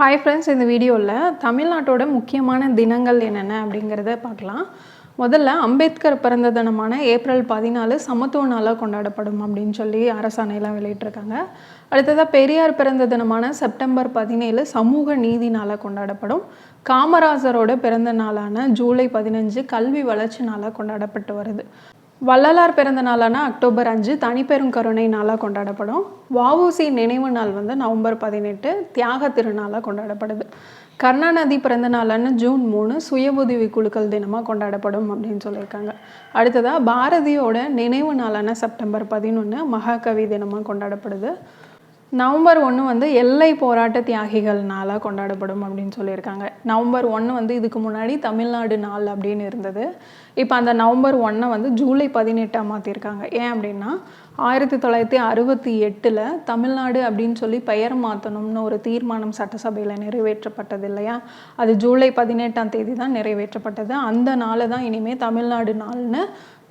Hi friends இந்த வீடியோவில் தமிழ்நாட்டோட முக்கியமான தினங்கள் என்னென்ன அப்படிங்கிறத பார்க்கலாம். முதல்ல அம்பேத்கர் பிறந்த தினமான ஏப்ரல் பதினாலு சமத்துவ நாளாக கொண்டாடப்படும் அப்படின்னு சொல்லி அரசாணையெல்லாம் வெளியிட்டிருக்காங்க. அடுத்ததாக பெரியார் பிறந்த தினமான செப்டம்பர் பதினேழு சமூக நீதி நாளாக கொண்டாடப்படும். காமராஜரோட பிறந்த நாளான ஜூலை பதினஞ்சு கல்வி வளர்ச்சி நாளாக கொண்டாடப்பட்டு வருது. வள்ளலார் பிறந்த நாளான அக்டோபர் அஞ்சு தனிப்பெரும் கருணை நாளாக கொண்டாடப்படும். வஉசி நினைவு நாள் வந்து நவம்பர் பதினெட்டு தியாக திருநாளாக கொண்டாடப்படுது. கருணாநிதி பிறந்த நாளான ஜூன் மூணு சுய உதவி குழுக்கள் தினமாக கொண்டாடப்படும் அப்படின்னு சொல்லியிருக்காங்க. அடுத்ததாக பாரதியோட நினைவு நாளான செப்டம்பர் பதினொன்று மகாகவி தினமாக கொண்டாடப்படுது. நவம்பர் ஒன்று வந்து எல்லை போராட்ட தியாகிகள் நாளாக கொண்டாடப்படும் அப்படின்னு சொல்லியிருக்காங்க. நவம்பர் ஒன்று வந்து இதுக்கு முன்னாடி தமிழ்நாடு நாள் அப்படின்னு இருந்தது. இப்போ அந்த நவம்பர் ஒன்றை வந்து ஜூலை பதினெட்டாக மாற்றிருக்காங்க ஏன் அப்படின்னா ஆயிரத்தி தொள்ளாயிரத்தி அறுபத்தி எட்டில் தமிழ்நாடு அப்படின்னு சொல்லி பெயர் மாற்றணும்னு ஒரு தீர்மானம் சட்டசபையில் நிறைவேற்றப்பட்டது இல்லையா? அது ஜூலை பதினெட்டாம் தேதி தான் நிறைவேற்றப்பட்டது. அந்த நாளை தான் இனிமேல் தமிழ்நாடு நாள்னு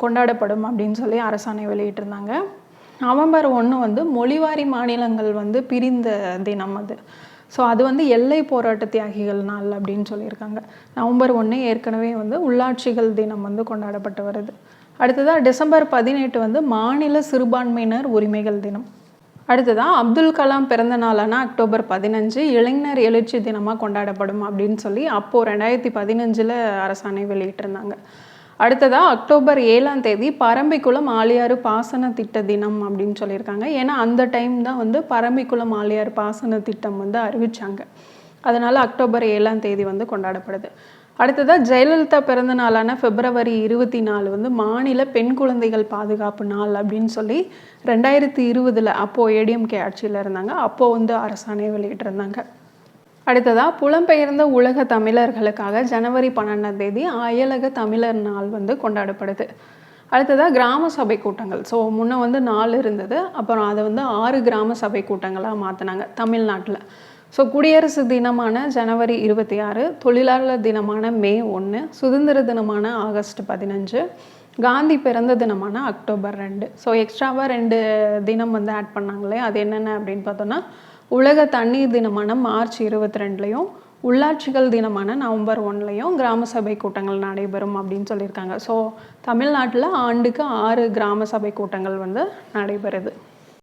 கொண்டாடப்படும் அப்படின்னு சொல்லி அரசாணை வெளியிட்டிருந்தாங்க. நவம்பர் ஒன்று வந்து மொழிவாரி மாநிலங்கள் வந்து பிரிந்த தினம் அது. ஸோ அது வந்து எல்லை போராட்ட தியாகிகள் நாள் அப்படின்னு சொல்லியிருக்காங்க. நவம்பர் ஒன்று ஏற்கனவே வந்து உள்ளாட்சிகள் தினம் வந்து கொண்டாடப்பட்டு வருது. அடுத்ததாக டிசம்பர் பதினெட்டு வந்து மாநில சிறுபான்மையினர் உரிமைகள் தினம். அடுத்ததாக அப்துல் கலாம் பிறந்த நாளான அக்டோபர் பதினஞ்சு இளைஞர் எழுச்சி தினமாக கொண்டாடப்படும் அப்படின்னு சொல்லி அப்போது ரெண்டாயிரத்தி பதினஞ்சில் அரசாணை வெளியிட்டிருந்தாங்க. அடுத்ததாக அக்டோபர் ஏழாம் தேதி பரம்பிக்குளம் ஆளியாறு பாசன திட்ட தினம் அப்படின்னு சொல்லியிருக்காங்க. ஏன்னா அந்த டைம் தான் வந்து பரம்பிக்குளம் ஆளியாறு பாசன திட்டம் வந்து அறிவித்தாங்க அதனால் அக்டோபர் ஏழாம் தேதி வந்து கொண்டாடப்படுது. அடுத்ததாக ஜெயலலிதா பிறந்த நாளான பிப்ரவரி இருபத்தி நாலு வந்து மாநில பெண் குழந்தைகள் பாதுகாப்பு நாள் அப்படின்னு சொல்லி ரெண்டாயிரத்தி இருபதில் அப்போது ஏடிஎம்கே ஆட்சியில் இருந்தாங்க. அப்போது வந்து அரசாணை வெளியிட்டிருந்தாங்க. அடுத்ததாக புலம்பெயர்ந்த உலக தமிழர்களுக்காக ஜனவரி பன்னெண்டாம் தேதி அயலக தமிழர் நாள் வந்து கொண்டாடப்படுது. அடுத்ததாக கிராம சபை கூட்டங்கள். ஸோ முன்ன வந்து நாலு இருந்தது. அப்புறம் அதை வந்து ஆறு கிராம சபை கூட்டங்களாக மாற்றினாங்க தமிழ்நாட்டில். ஸோ குடியரசு தினமான ஜனவரி இருபத்தி ஆறு தொழிலாளர் தினமான மே ஒன்று சுதந்திர தினமான ஆகஸ்ட் பதினஞ்சு காந்தி பிறந்த தினமான அக்டோபர் ரெண்டு. ஸோ எக்ஸ்ட்ராவாக ரெண்டு தினம் வந்து ஆட் பண்ணாங்களே அது என்னென்ன அப்படின்னு பார்த்தோன்னா உலக தண்ணீர் தினமான மார்ச் இருபத்தி ரெண்டுலேயும் உள்ளாட்சிகள் தினமான நவம்பர் ஒன்லையும் கிராம சபை கூட்டங்கள் நடைபெறும் அப்படின்னு சொல்லியிருக்காங்க. ஸோ தமிழ்நாட்டில் ஆண்டுக்கு ஆறு கிராம சபை கூட்டங்கள் வந்து நடைபெறுது.